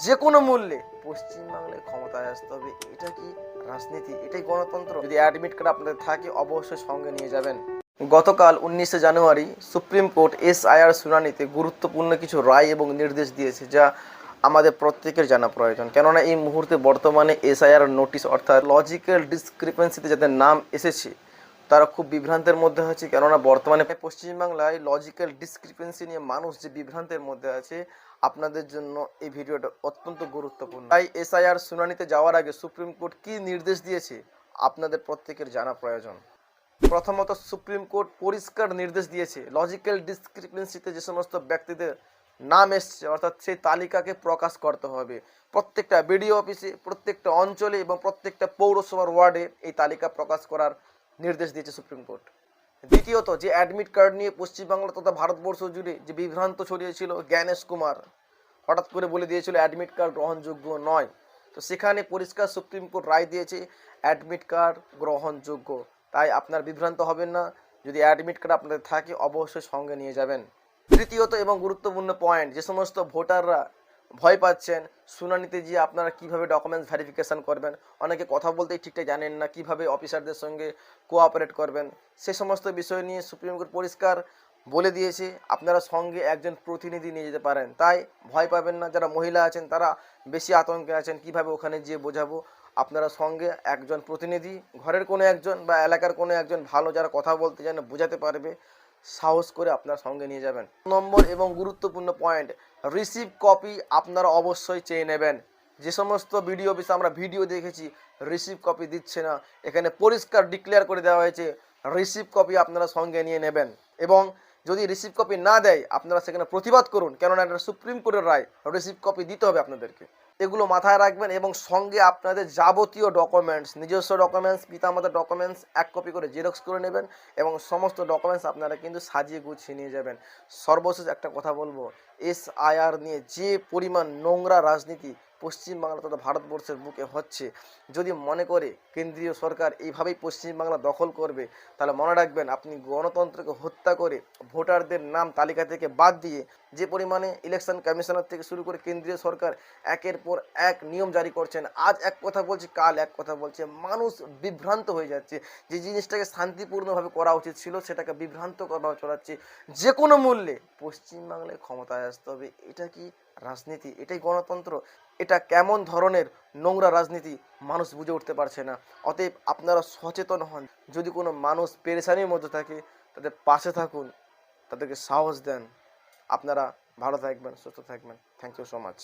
যে কোনো মূল্যে পশ্চিমবাংলায় ক্ষমতায় আসতে হবে এটা কি রাজনীতি? এটাই গণতন্ত্র। যদি অ্যাডমিট কার্ড আপনাদের থাকে, অবশ্যই সঙ্গে নিয়ে যাবেন। গতকাল উনিশে জানুয়ারি সুপ্রিম কোর্ট এসআইআর শুনানিতে গুরুত্বপূর্ণ কিছু রায় এবং নির্দেশ দিয়েছে, যা আমাদের প্রত্যেকের জানা প্রয়োজন। কেননা, এই মুহূর্তে বর্তমানে এসআইআর নোটিশ অর্থাৎ লজিক্যাল ডিসক্রিপেন্সিতে যাদের নাম এসেছে তারা খুব বিভ্রান্তের মধ্যে আছে, কেননা বর্তমানে পশ্চিমবাংলায় লজিক্যাল ডিসক্রিপেন্সি নিয়ে মানুষ যে বিভ্রান্তের মধ্যে আছে, আপনাদের জন্য এই ভিডিওটা অত্যন্ত গুরুত্বপূর্ণ। তাই এসআইআর শুনানিতে যাওয়ার আগে সুপ্রিম কোর্ট কী নির্দেশ দিয়েছে, আপনাদের প্রত্যেকের জানা প্রয়োজন। প্রথমত সুপ্রিম কোর্ট পরিষ্কার নির্দেশ দিয়েছে লজিক্যাল ডিসক্রিপেন্সিতে যে সমস্ত ব্যক্তিদের নাম এসছে, অর্থাৎ সেই তালিকাকে প্রকাশ করতে হবে। প্রত্যেকটা বিডিও অফিসে, প্রত্যেকটা অঞ্চলে এবং প্রত্যেকটা পৌরসভার ওয়ার্ডে এই তালিকা প্রকাশ করার নির্দেশ দিয়েছে সুপ্রিম কোর্ট দ্বিতীয়ত, যে অ্যাডমিট কার্ড নিয়ে পশ্চিমবাংলা তথা ভারতবর্ষ জুড়ে যে বিভ্রান্ত ছড়িয়েছিল জ্ঞানেশ কুমার, হঠাৎ করে বলে দিয়েছিল অ্যাডমিট কার্ড গ্রহণযোগ্য নয়। তো সেখানে পরিষ্কার সুপ্রিম কোর্ট রায় দিয়েছে অ্যাডমিট কার্ড গ্রহণযোগ্য। তাই আপনার বিভ্রান্ত হবেন না, যদি অ্যাডমিট কার্ড আপনাদের থাকে, অবশ্যই সঙ্গে নিয়ে যাবেন। তৃতীয়ত এবং গুরুত্বপূর্ণ পয়েন্ট যে সমস্ত ভোটাররা ভয় পাচ্ছেন, শুনানিতে গিয়ে আপনারা কীভাবে ডকুমেন্টস ভেরিফিকেশন করবেন? অনেকে কথা বলতেই ঠিকঠাক জানেন না কীভাবে অফিসারদের সঙ্গে কোঅপারেট করবেন। সে সমস্ত বিষয় নিয়ে সুপ্রিম কোর্ট পরিষ্কার বলে দিয়েছে, আপনারা সঙ্গে একজন প্রতিনিধি নিয়ে যেতে পারেন। তাই ভয় পাবেন না, যারা মহিলা আছেন, তারা বেশি আতঙ্কে আছেন, কীভাবে ওখানে গিয়ে বোঝাবো? আপনারা সঙ্গে একজন প্রতিনিধি, ঘরের কোনো একজন বা এলাকার কোনো একজন ভালো যারা কথা বলতে জানে, বোঝাতে পারবে। সাহস করে আপনার সঙ্গে নিয়ে যাবেন। নম্বর এবং গুরুত্বপূর্ণ পয়েন্ট রিসিভ কপি আপনারা অবশ্যই চেয়ে নেবেন। যে সমস্ত ভিডিও অফিসে আমরা ভিডিও দেখেছি রিসিভ কপি দিচ্ছে না, এখানে পরিষ্কার ডিক্লেয়ার করে দেওয়া হয়েছে রিসিভ কপি আপনারা সঙ্গে নিয়ে নেবেন। এবং যদি রিসিভ কপি না দেয়, আপনারা সেখানে প্রতিবাদ করুন, কেননা এটা সুপ্রিম কোর্টের রায় রিসিভ কপি দিতে হবে আপনাদেরকে। এগুলো মাথায় রাখবেন এবং সঙ্গে আপনাদের যাবতীয় ডকুমেন্টস নিজস্ব ডকুমেন্টস পিতামাতার ডকুমেন্টস এক কপি করে জেরক্স করে নেবেন এবং সমস্ত ডকুমেন্টস আপনারা কিন্তু সাজিয়ে গুছিয়ে নিয়ে যাবেন। সর্বশেষ একটা কথা বলব এসআইআর নিয়ে যে পরিমাণ নোংরা রাজনীতি পশ্চিমবাংলা তথা ভারতবর্ষের বুকে হচ্ছে, যদি মনে করে কেন্দ্রীয় সরকার এইভাবেই পশ্চিমবাংলা দখল করবে, তাহলে মনে রাখবেন আপনি গণতন্ত্রকে হত্যা করে ভোটারদের নাম তালিকা থেকে বাদ দিয়ে যে পরিমাণে ইলেকশন কমিশনার থেকে শুরু করে কেন্দ্রীয় সরকার একের পর এক নিয়ম জারি করছেন, আজ এক কথা বলছে, কাল এক কথা বলছে, মানুষ বিভ্রান্ত হয়ে যাচ্ছে। যে জিনিসটাকে শান্তিপূর্ণভাবে করা উচিত ছিল, সেটাকে বিভ্রান্ত করা চলাচ্ছে। যে কোনো মূল্যে পশ্চিমবাংলায় ক্ষমতায় আসতে হবে, এটা কি রাজনীতি? এটাই গণতন্ত্র? এটা কেমন ধরনের নোংরা রাজনীতি মানুষ বুঝে উঠতে পারছে না। অতএব আপনারা সচেতন হন। যদি কোনো মানুষ পেরেশানির মধ্যে থাকে, তাদের পাশে থাকুন, তাদেরকে সাহস দেন। আপনারা ভালো থাকবেন সুস্থ থাকবেন। Thank you so much